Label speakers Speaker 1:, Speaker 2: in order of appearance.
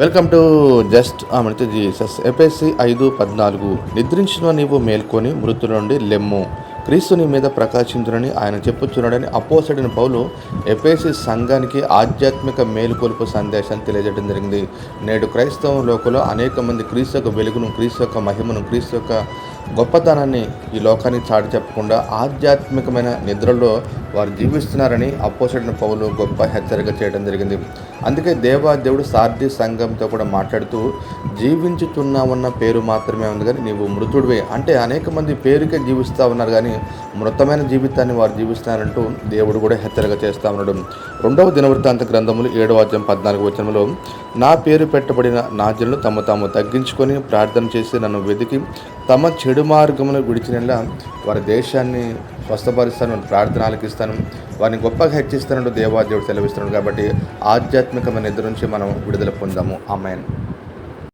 Speaker 1: Welcome to just Amrita Jesus. APSC ఐదు పద్నాలుగు. నిద్రించిన నీవు మేల్కొని మృతుల నుండి లెమ్ము. క్రీస్తుని మీద ప్రకాశించునని ఆయన చెప్పుచున్నాడని అపోసడిన పౌలు ఎపిఎస్సి సంఘానికి ఆధ్యాత్మిక మేలుకొలుపు సందేశాన్ని తెలియజేయడం జరిగింది. నేడు క్రైస్తవ లోకంలో అనేక మంది క్రీస్తు యొక్క వెలుగును క్రీస్తు యొక్క మహిమను క్రీస్తు యొక్క గొప్పతనాన్ని ఈ లోకానికి చాటి చెప్పకుండా ఆధ్యాత్మికమైన నిద్రలో వారు జీవిస్తున్నారని అపోసడిన పౌలు గొప్ప హెచ్చరిక చేయడం జరిగింది. అందుకే దేవా దేవుడు సార్థి సంఘంతో కూడా మాట్లాడుతూ జీవించుతున్నామన్న పేరు మాత్రమే ఉంది కానీ నీవు మృతుడివే. అంటే అనేక మంది పేరుకే జీవిస్తూ ఉన్నారు కానీ మృతమైన జీవితాన్ని వారు జీవిస్తున్నారంటూ దేవుడు కూడా హెచ్చరిక చేస్తూ ఉన్నాడు. రెండవ దినవృత్తాంత గ్రంథములు ఏడవ అధ్యాయం పద్నాలుగు వచనంలో నా పేరు పెట్టబడిన నాజులను తమ తాము తగ్గించుకొని ప్రార్థన చేసి నన్ను వెతికి తమ చెడు మార్గమును విడిచినలా వారి దేశాన్ని స్వస్థపరుస్తాను ప్రార్థన ఆలకిస్తాను వారిని గొప్పగా హెచ్చిస్తానంటూ దేవాదేవుడు సెలవిస్తున్నాడు కాబట్టి ఆధ్యాత్మికమైన నిద్ర నుంచి మనం విడుదల పొందాము. అమ్మాయిని